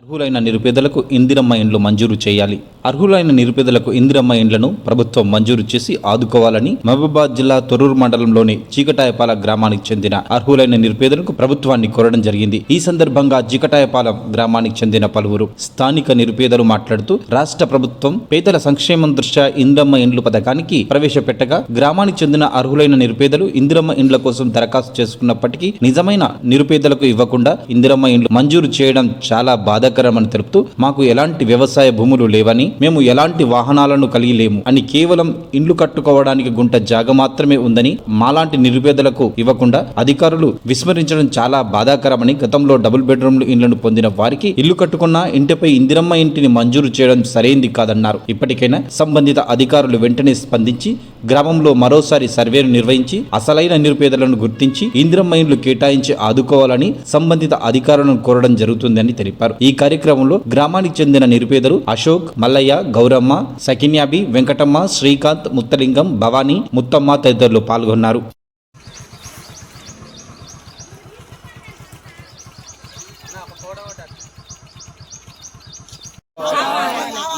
అర్హులైన నిరుపేదలకు ఇందిరమ్మ ఇండ్లు మంజూరు చేయాలి. అర్హులైన నిరుపేదలకు ఇందిరమ్మ ఇండ్లను ప్రభుత్వం మంజూరు చేసి ఆదుకోవాలని మహబూబాద్ జిల్లా తొర్రూరు మండలంలోని చీకటాయపాల గ్రామానికి చెందిన అర్హులైన నిరుపేదలకు ప్రభుత్వాన్ని కోరడం జరిగింది. ఈ సందర్భంగా చీకటాయపాలెం గ్రామానికి చెందిన పలువురు స్థానిక నిరుపేదలు మాట్లాడుతూ రాష్ట్ర ప్రభుత్వం పేదల సంక్షేమం దృష్ట్యా ఇందిరమ్మ ఇండ్లు పథకానికి ప్రవేశపెట్టగా గ్రామానికి చెందిన అర్హులైన నిరుపేదలు ఇందిరమ్మ ఇండ్ల కోసం దరఖాస్తు చేసుకున్నప్పటికీ నిజమైన నిరుపేదలకు ఇవ్వకుండా ఇందిరమ్మ ఇండ్లు మంజూరు చేయడం చాలా బాధాకరమని తెలుపుతూ మాకు ఎలాంటి వ్యవసాయ భూములు లేవని మేము ఎలాంటి వాహనాలను కలిగి లేము అని కేవలం ఇండ్లు కట్టుకోవడానికి గుంట జాగ మాత్రమే ఉందని మాలాంటి నిరుపేదలకు ఇవ్వకుండా అధికారులు విస్మరించడం చాలా బాధాకరమని గతంలో డబుల్ బెడ్రూమ్లు ఇండ్లను పొందిన వారికి ఇల్లు కట్టుకున్న ఇంటిపై ఇందిరమ్మ ఇంటిని మంజూరు చేయడం సరైంది కాదన్నారు. ఇప్పటికైనా సంబంధిత అధికారులు వెంటనే స్పందించి గ్రామంలో మరోసారి సర్వేను నిర్వహించి అసలైన నిరుపేదలను గుర్తించి ఇందిరమ్మ ఇండ్లు కేటాయించి ఆదుకోవాలని సంబంధిత అధికారులను కోరడం జరుగుతుందని తెలిపారు. ఈ కార్యక్రమంలో గ్రామానికి చెందిన నిరుపేదలు అశోక్ మల్లయ్య గౌరమ్మ సకిన్యాబి వెంకటమ్మ శ్రీకాంత్ ముత్తలింగం భవానీ ముత్తమ్మ తదితరులు పాల్గొన్నారు.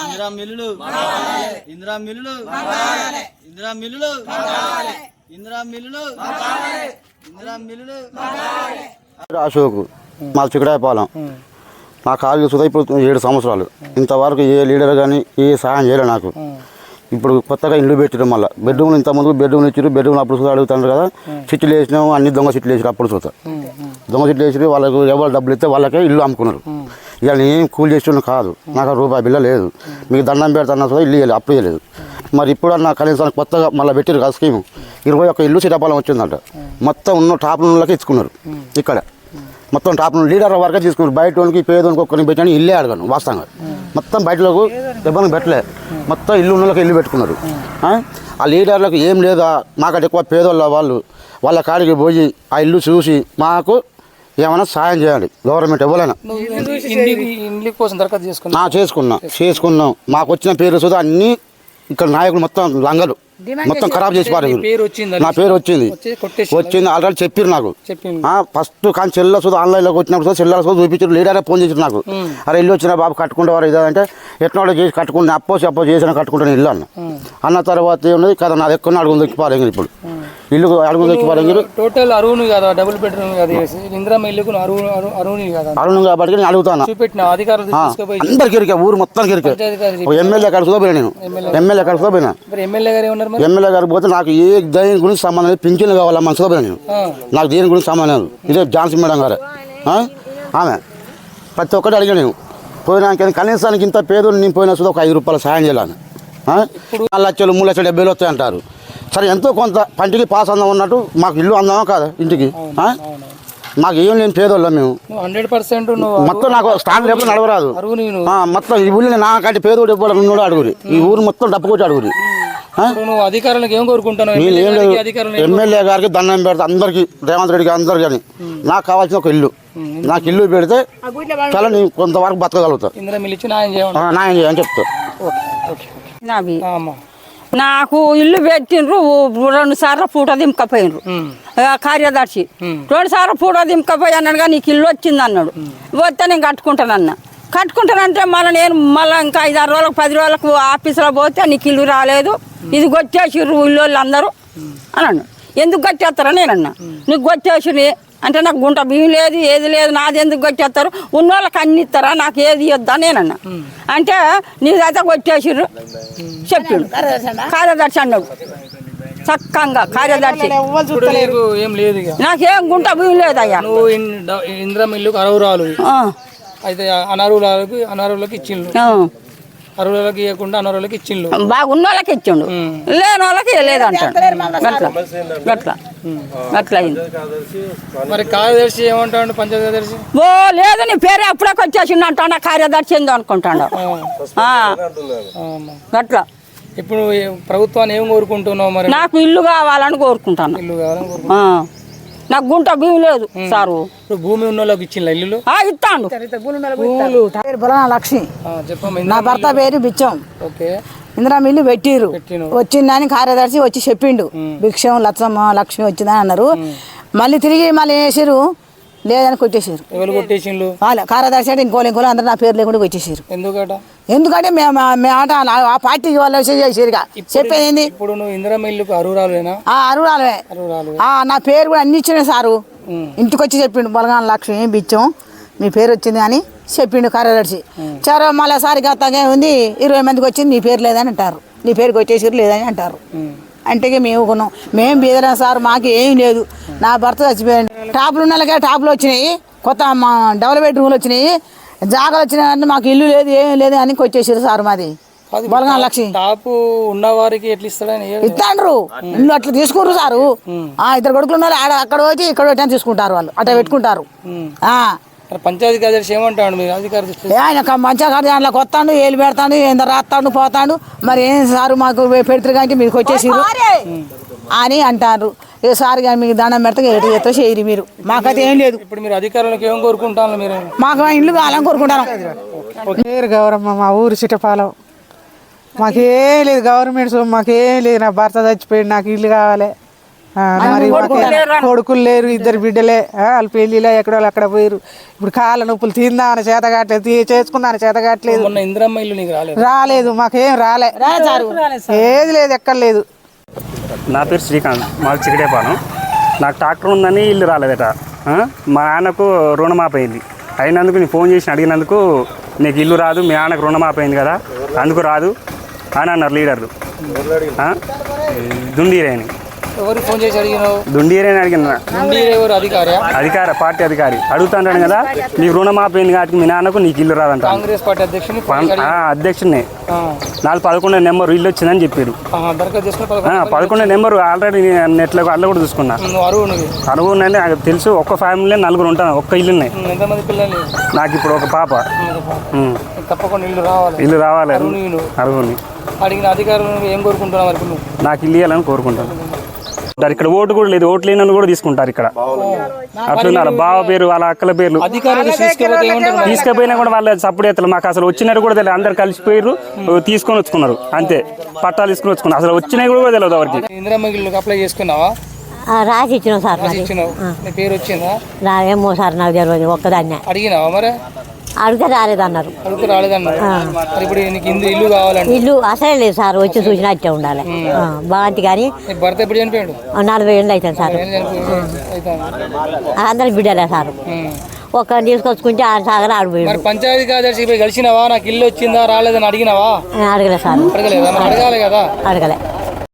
ఇందిరా మిల్లులు ఇందిరా మిల్లులు ఇందిరా మిల్లులు ఇందిరా మిల్లులు ఇందిరా మిల్లులు. అశోక్ మా చిక్కడాయపాలెం నా కాలు సుధా ఇప్పుడు ఏడు సంవత్సరాలు. ఇంతవరకు ఏ లీడర్ కానీ ఏ సహాయం చేయలేదు నాకు. ఇప్పుడు కొత్తగా ఇల్లు పెట్టారు మళ్ళీ. బెడ్రూమ్లు ఇంత ముందు బెడ్రూమ్లు ఇచ్చారు బెడ్రూమ్లు అప్పుడు చూసి అడుగుతాను కదా చిట్లు వేసినాం అన్ని దొంగ చిట్లు వేసారు అప్పుడు చూస్తా దొంగ చిట్లు వేసి వాళ్ళకు ఎవరు డబ్బులు ఇస్తే వాళ్ళకే ఇల్లు అమ్ముకున్నారు. ఇక నేను కూలి చేసిన కాదు. నాకు రూపాయి బిల్ల లేదు. మీకు దండం పెడతాను కూడా ఇల్లు ఇవ్వలేదు అప్పుడు ఇవ్వలేదు మరి ఇప్పుడు నా కనీసం కొత్తగా మళ్ళీ పెట్టారు కదా స్కీము. ఇరవై ఒక్క ఇల్లు సీతాపాలెం వచ్చిందంట. మొత్తం ఉన్న టాప్ నుండి ఇచ్చుకున్నారు. ఇక్కడ. మొత్తం టాప్ నుండి లీడర్ వరకే తీసుకున్నారు బయట వానికి పేదోనికి ఒక్కరిని పెట్టాను ఇల్లే అడగాను వాస్తవంగా. మొత్తం బయటలోకి ఇబ్బంది పెట్టలే. మొత్తం ఇల్లు ఉన్న వాళ్ళకి ఇల్లు పెట్టుకున్నారు. ఆ? ఆ లీడర్లకు ఏం లేదా? మాకంటే ఎక్కువ పేదోళ్ళ వాళ్ళు వాళ్ళ కాడికి పోయి ఆ ఇల్లు చూసి మాకు ఏమైనా సాయం చేయాలి. గవర్నమెంట్ ఎవరైనా. చేసుకున్నా. చేసుకున్నా. చేసుకున్నాం. మాకు వచ్చిన పేరు సుధా అన్నీ ఇక్కడ నాయకులు మొత్తం లంగలు. మొత్తం ఖరాబ్ చేసి పేరు నా పేరు వచ్చింది. వచ్చింది. ఆల్రెడీ చెప్పారు నాకు. ఫస్ట్ కానీ చెల్లెల సుధా ఆన్లైన్లోకి వచ్చినప్పుడు సుధా చెల్లెల సుధా చూపించారు లీడరే ఫోన్ చేసారు నాకు. అరే ఇల్లు వచ్చిన బాబు కట్టుకుంటేవారు ఇదంటే ఎట్లా చేసి కట్టుకుంటే అప్పో చెప్పో చేసిన కట్టుకుంటాను ఇల్లు అన్న. అన్న తర్వాత ఏమున్నది కదా నాది ఎక్కువ అడుగు దొక్కి పారేంగి ఇప్పుడు. ఇల్లు అడుగు పారేంగి టోటల్ అరువును కదా డబుల్ బెడ్రూమ్ కదా ఇందిరామ ఇల్లుకు అరువు అరువు- అరువుని కదా. అరుణ్ కాబట్టి నేను అడుగుతాను? చూపెట్టిన అధికారులు అందరికి ఇరికే ఊరు మొత్తానికి ఇరికే ఎమ్మెల్యే కాడ పోయినా నేను. ఎమ్మెల్యే కాడ పోయినా ఎమ్మెల్యే గారు మరి? ఎమ్మెల్యే గారికి పోతే నాకు ఏ దేని గురించి సంబంధం లేదు పింఛన్లు కావాలా మనసులో పోయినా నేను. నాకు దేని గురించి సంబంధం లేదు. ఇదే ఝాన్సీ మేడం గారు? ఆమె. ప్రతి ఒక్కటి అడిగా నేను. పోయినాక కనీసానికి ఇంత పేదలు నేను పోయినా ఒక ఐదు రూపాయలు సాయం చేయాలని? నాలుగు లక్షలు మూడు లక్షలు డెబ్బై వేలు వస్తాయి అంటారు సరే ఎంతో కొంత పంటికి పాస్ అందం ఉన్నట్టు మాకు ఇల్లు అందామా కాదా ఇంటికి ఆ? మాకు ఏం లేని పేదోళ్ళం మేము. హండ్రెడ్ పర్సెంట్ నువ్వు మొత్తం నాకు స్టాండ్ లేకపోతే నడవరాదు. అరువుని నువ్వు ఆ, మొత్తం ఈ ఊళ్ళో నాకంటే పేదోడు ఇవ్వడం ఉన్నాడు అడుగురి. ఈ ఊరు మొత్తం డబ్బు కొట్టి అడుగురి నువ్వు అధికారులకు ఏం ఎమ్మెల్యే ఏం లేదు. గారికి, అధికారులు ఏం ఎమ్మెల్యే గారికి దండం పెడతా. అందరికి రేవంత్ రెడ్డికి అందరికి అని. నాకు కావాల్సిన ఒక ఇల్లు. నాకు ఇల్లు పెడితే చాలా నేను కొంతవరకు బతకగలుగుతా. ఇందిరా మిల్లు ఇచ్చి న్యాయం చేయండి ఆ, న్యాయం చేయని చెప్తా. నాకు ఇల్లు పెట్టిండ్రు రెండు సార్లు పూట దింపకపోయినరు. కార్యదర్శి రెండు సార్లు పూట దింపకపోయి అన్నాడుగా నీకు ఇల్లు వచ్చింది అన్నాడు వస్తే నేను కట్టుకుంటానన్న. కట్టుకుంటానంటే మళ్ళీ నేను మళ్ళీ ఇంకా ఐదు ఆరు రోజులకు పది రోజులకు ఆఫీసులో పోతే నీకు ఇల్లు రాలేదు. ఇది కొట్టేసిర్రు ఇల్లు అందరూ అని అన్నాడు. ఎందుకు కొట్టేస్తారా నేనన్నా? నీకు కొట్టేసిరి అంటే నాకు గుంట బియ్యం లేదు ఏది లేదు నాది ఎందుకు కొట్టేస్తారు ఉన్న వాళ్ళకి అన్ని ఇస్తారా? నాకు ఏది ఇద్దా నేనన్నా. అంటే నీదైతే కొట్టేసిర్రు చెప్పిండు. కార్యదర్శి అన్నాడు. చక్కగా కార్యదర్శి. నీకు ఏం లేదు ఇక. నాకేం గుంట బియ్యం లేదయ్యా. నువ్వు ఇన్- డ- ఇందిరా మిల్లుకు అరవరాలు ఆ, అయితే అనర్హులకు అనర్హులకు ఇచ్చిండ్రు. ఆ. అరవలకు ఇవ్వకుండా అనర్హులకు ఇచ్చిండ్రు. బాగున్న వాళ్ళకి ఇచ్చిండు లేని వాళ్ళకి గట్లా. గట్లా. అయింది. మరి కార్యదర్శి ఏమంటాడు పంచాయతీ కార్యదర్శి? ఓ లేదు నీ పేరే అప్పుడే వచ్చేసిండు అంటాడు. కార్యదర్శి ఏందో అనుకుంటాడు. గట్లా. ఇప్పుడు ప్రభుత్వాన్ని ఏం కోరుకుంటున్నావు మరి? నాకు ఇల్లు కావాలని కోరుకుంటాను. ఇల్లు కావాలని నాకు గుంట బియ్యం లేదు సారు. భూమి ఉన్న వాళ్ళకి ఇల్లు బొలన లక్ష్మి. నా భర్త పేరు బిచ్చం. ఓకే. ఇందిరా మిల్లు పెట్టిరు. వచ్చిందని కార్యదర్శి వచ్చి చెప్పిండు. భిక్షం లచ్చమ్మ లక్ష్మి వచ్చిందని అన్నారు. మళ్ళీ తిరిగి మళ్ళీ వేసిరు లేదని కొట్టేసారు ఎవరు వాళ్ళే అంటే ఇంకోళ్ళు ఇంకోళ్ళు అందరూ నా పేరు లేకుండా కొట్టేసారు ఎందుకట? ఎందుకంటే మేము మేము ఆట ఆ పార్టీకి వాళ్ళు ఇక చెప్పేది ఏంది? ఇప్పుడు నువ్వు ఇందిరమ్మ ఇల్లుకు అరువురాలువేనా? ఆ ఆ, నా పేరు కూడా అన్ని ఇచ్చిన సారు. ఇంటికి వచ్చి చెప్పిండు బలగాన లక్ష్మి బిచ్చం మీ పేరు వచ్చింది అని చెప్పిండు కార్యదర్శి సరే మళ్ళీ సారి గతగా ఉంది ఇరవై మందికి వచ్చింది నీ పేరు లేదని అంటారు. నీ పేరు కొట్టేసారు లేదని అంటారు. అంటే మేము కొన్నాం. మేము బీదరం సార్ మాకు ఏం లేదు. నా భర్త చచ్చిపోయాడు టాపులు ఉన్న వాళ్ళకే టాపులు వచ్చినాయి. కొత్త మా డబుల్ బెడ్రూమ్లు వచ్చినాయి. జాగాలు వచ్చినాయంటే మాకు ఇల్లు లేదు ఏం లేదు అని కొట్టేసారు సార్ మాది. బలగాన లక్ష్మి. టాపు ఉన్న వారికి ఎట్లా ఇస్తాడని ఇస్తాండ్రు. ఇల్లు అట్లా తీసుకుంటారు సారు. ఆ ఇద్దరు కొడుకులు ఉన్నారు ఆడ అక్కడ వచ్చి ఇక్కడ వచ్చి తీసుకుంటారు వాళ్ళు. అట్లా పెట్టుకుంటారు. ఆ. పంచాయతీ కార్యదర్శి ఏమంటాడు మీరు? అధికారి ఆయన కాదు దాంట్లో కొత్తాడు ఏలు పెడతాడు ఏందో రాస్తాడు పోతాడు. మరి ఏం సారు మాకు పెడతారు కానీ మీకు వచ్చేసిర్రు అని అంటారు. ఏ సార్ కానీ మీకు దండం పెడితే ఎటు చేస్తే చేయరు మీరు. మాకైతే ఏం లేదు. ఇప్పుడు మీరు అధికారులకు ఏం కోరుకుంటాను మీరు? మాకు ఇల్లు కావాలని కోరుకుంటాను. పేరు గౌరమ్మ మా ఊరు చిట్టపాలెం. మాకేం లేదు గవర్నమెంట్ మాకేం లేదు. నా భర్త చచ్చిపోయింది నాకు ఇల్లు కావాలి. మరి కొడుకులు లేరు ఇద్దరు బిడ్డలే. ఆ, వాళ్ళ పెళ్ళిలో ఎక్కడో వాళ్ళు అక్కడ పోయారు ఇప్పుడు కాళ్ళ నొప్పులు తిందామని చేత కావట్లేదు తీ- చేసుకుందామని చేత కావట్లేదు. మొన్న ఇందిరమ్మ ఇల్లు నీకు రాలేదు? రాలేదు మాకేం రాలే. ఏది లేదు ఎక్కడ లేదు. నా పేరు శ్రీకాంత్ మాది చికటేపాలెం నాకు ట్రాక్టర్ ఉందని ఇల్లు రాలేదట. మా నాన్నకు రుణమాపైంది అయినందుకు నేను ఫోన్ చేసి అడిగినందుకు నీకు ఇల్లు రాదు మీ నాన్నకు రుణమాప కదా అందుకు రాదు అని అన్నారు లీడర్లు దుండీరేని. ఎవరికి ఫోన్ చేసి అడిగినావు? దుండీరేని అడిగిన. ఉండి ఎవరు? అధికారి? అధికార పార్టీ అధికారి. అడుగుతాంటాడు కదా నీకు రుణమాప అయింది కాబట్టి మీ నాన్నకు నీకు ఇల్లు రాదంట. కాంగ్రెస్ పార్టీ అధ్యక్షుని అధ్యక్షుడిని నాలుగు పదకొండో నెంబర్ ఇల్లు వచ్చిందని చెప్పారు. పదకొండు నెంబర్ ఆల్రెడీ నెట్లో అల్ల కూడా చూసుకున్నా. అరువు ఉందండి నాకు తెలుసు ఒక్క ఫ్యామిలీలో నలుగురు ఉంటాను ఒక్క ఇల్లు ఉన్నాయి నాకు ఇప్పుడు ఒక పాప. తప్పకుండా ఇల్లు రావాలి. ఇల్లు రావాలి అరువు నువ్వు నువ్వు అరుగుని అడిగిన అధికారులు ఏం కోరుకుంటున్నావు నాకు ఇల్లు ఇవ్వాలని కోరుకుంటాను. ఇక్కడ ఓటు కూడా లేదు. ఓటు లేని వాళ్ళు కూడా తీసుకుంటారు ఇక్కడ. అట్లున్నారు. బావ పేరు వాళ్ళ అక్కల పేర్లు? తీసుకుపోయినా కూడా వాళ్ళు సపోర్ట్ చేస్తారు. మాకు అసలు వచ్చినారు కూడా తెలియదు. అందరు కలిసిపోయారు తీసుకొని వచ్చుకున్నారు. అంతే. పట్టాలు తీసుకొని వచ్చుకున్నారు. అసలు వచ్చినాయి కూడా తెలియదు ఎవరికి. ఇల్లుకి అప్లై చేసుకున్నావా? ఆ, రాసి సార్ ఇచ్చినావు. నీ పేరు వచ్చిందా? ఏమో సార్ నాకు తెలియదు. ఒక్కదాన్నే. అడిగినావా మరి? అడిగితే రాలేదన్నారు. అడిగితే రాలేదన్నారు. మరి ఇప్పుడు నీకు ఇందు ఇల్లు అసలే లేదు సార్ వచ్చి చూసినా అట్టే ఉండాలి. ఆ, బాగుంది కానీ నీ భర్త ఎప్పుడు చనిపోయాడు? ఆ, నలభై ఏళ్ళు అవుతుంది సార్. ఏం చనిపోయాడు. అందరికి బిడ్డలే సార్. ఉమ్. ఒక్కరిని తీసుకొచ్చుకుంటే ఆ సాగర మరి ఆడిపోయాడు పంచాయతీ కార్యదర్శి పోయి కలిసినావా? నాకు ఇల్లు వచ్చిందా రాలేదని అడిగినావా? అడగలే సార్. అడగలేదా? మరి అడగాలి కదా? అడగలే.